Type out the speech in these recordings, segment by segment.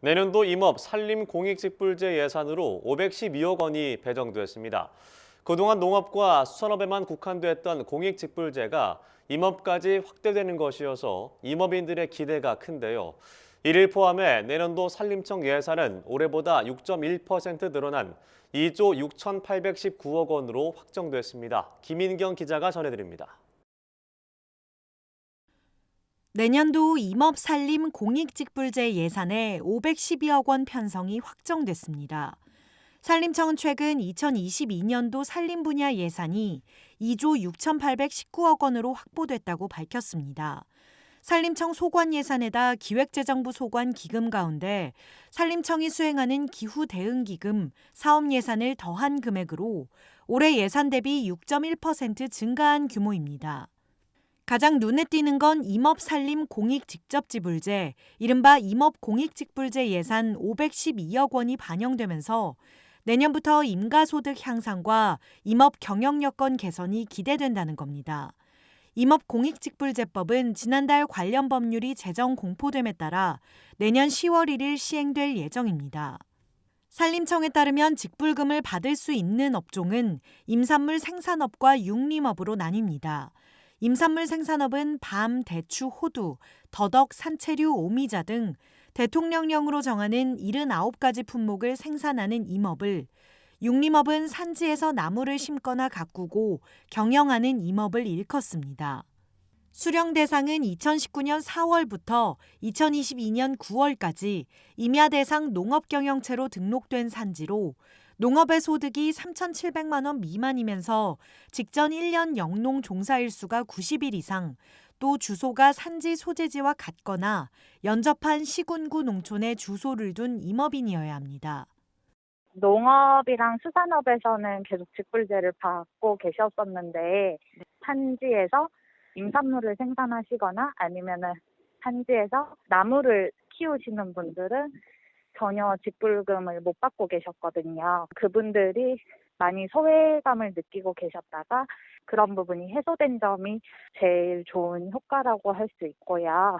내년도 임업 산림 공익직불제 예산으로 512억 원이 배정됐습니다. 그동안 농업과 수산업에만 국한됐던 공익직불제가 임업까지 확대되는 것이어서 임업인들의 기대가 큰데요. 이를 포함해 내년도 산림청 예산은 올해보다 6.1% 늘어난 2조 6,819억 원으로 확정됐습니다. 김인경 기자가 전해드립니다. 내년도 임업산림 공익직불제 예산에 512억 원 편성이 확정됐습니다. 산림청은 최근 2022년도 산림 분야 예산이 2조 6,819억 원으로 확보됐다고 밝혔습니다. 산림청 소관 예산에다 기획재정부 소관 기금 가운데 산림청이 수행하는 기후 대응 기금 사업 예산을 더한 금액으로 올해 예산 대비 6.1% 증가한 규모입니다. 가장 눈에 띄는 건 임업산림 공익 직접지불제, 이른바 임업 공익직불제 예산 512억 원이 반영되면서 내년부터 임가소득 향상과 임업 경영 여건 개선이 기대된다는 겁니다. 임업 공익직불제법은 지난달 관련 법률이 제정 공포됨에 따라 내년 10월 1일 시행될 예정입니다. 산림청에 따르면 직불금을 받을 수 있는 업종은 임산물 생산업과 육림업으로 나뉩니다. 임산물 생산업은 밤, 대추, 호두, 더덕, 산채류, 오미자 등 대통령령으로 정하는 79가지 품목을 생산하는 임업을, 육림업은 산지에서 나무를 심거나 가꾸고 경영하는 임업을 일컫습니다. 수령 대상은 2019년 4월부터 2022년 9월까지 임야 대상 농업 경영체로 등록된 산지로 농업의 소득이 3,700만 원 미만이면서 직전 1년 영농 종사일수가 90일 이상, 또 주소가 산지 소재지와 같거나 연접한 시군구 농촌에 주소를 둔 임업인이어야 합니다. 농업이랑 수산업에서는 계속 직불제를 받고 계셨었는데 산지에서 임산물을 생산하시거나 아니면은 산지에서 나무를 키우시는 분들은 전혀 직불금을 못 받고 계셨거든요. 그분들이 많이 소외감을 느끼고 계셨다가 그런 부분이 해소된 점이 제일 좋은 효과라고 할 수 있고요.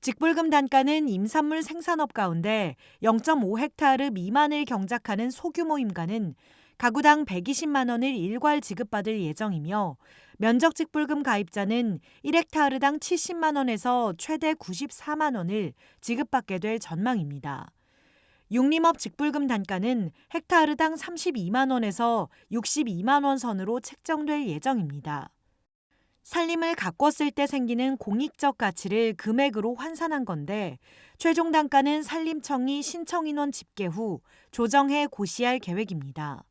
직불금 단가는 임산물 생산업 가운데 0.5헥타르 미만을 경작하는 소규모 임가는 가구당 120만 원을 일괄 지급받을 예정이며 면적 직불금 가입자는 1헥타르당 70만 원에서 최대 94만 원을 지급받게 될 전망입니다. 육림업 직불금 단가는 헥타르당 32만 원에서 62만 원 선으로 책정될 예정입니다. 산림을 가꿨을 때 생기는 공익적 가치를 금액으로 환산한 건데 최종 단가는 산림청이 신청 인원 집계 후 조정해 고시할 계획입니다.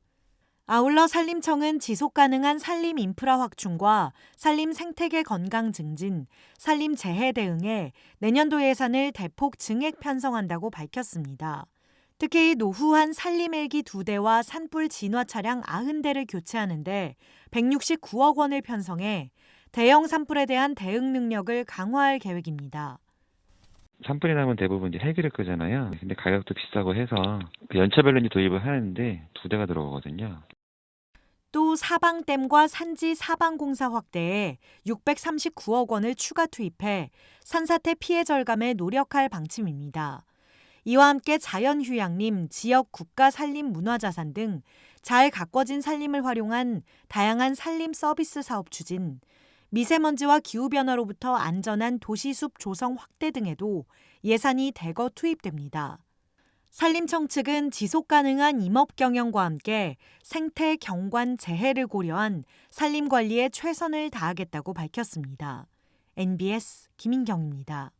아울러 산림청은 지속 가능한 산림 인프라 확충과 산림 생태계 건강 증진, 산림 재해 대응에 내년도 예산을 대폭 증액 편성한다고 밝혔습니다. 특히 노후한 산림 헬기 2대와 산불 진화 차량 90대를 교체하는데 169억 원을 편성해 대형 산불에 대한 대응 능력을 강화할 계획입니다. 산불이 나면 대부분 이제 헬기를 끄잖아요. 근데 가격도 비싸고 해서 그 연차별로 이제 도입을 하는데 두 대가 들어오거든요. 또 사방댐과 산지 사방공사 확대에 639억 원을 추가 투입해 산사태 피해 절감에 노력할 방침입니다. 이와 함께 자연휴양림, 지역 국가 산림 문화자산 등 잘 가꿔진 산림을 활용한 다양한 산림 서비스 사업 추진, 미세먼지와 기후변화로부터 안전한 도시숲 조성 확대 등에도 예산이 대거 투입됩니다. 산림청 측은 지속 가능한 임업 경영과 함께 생태 경관 재해를 고려한 산림 관리에 최선을 다하겠다고 밝혔습니다. NBS 김인경입니다.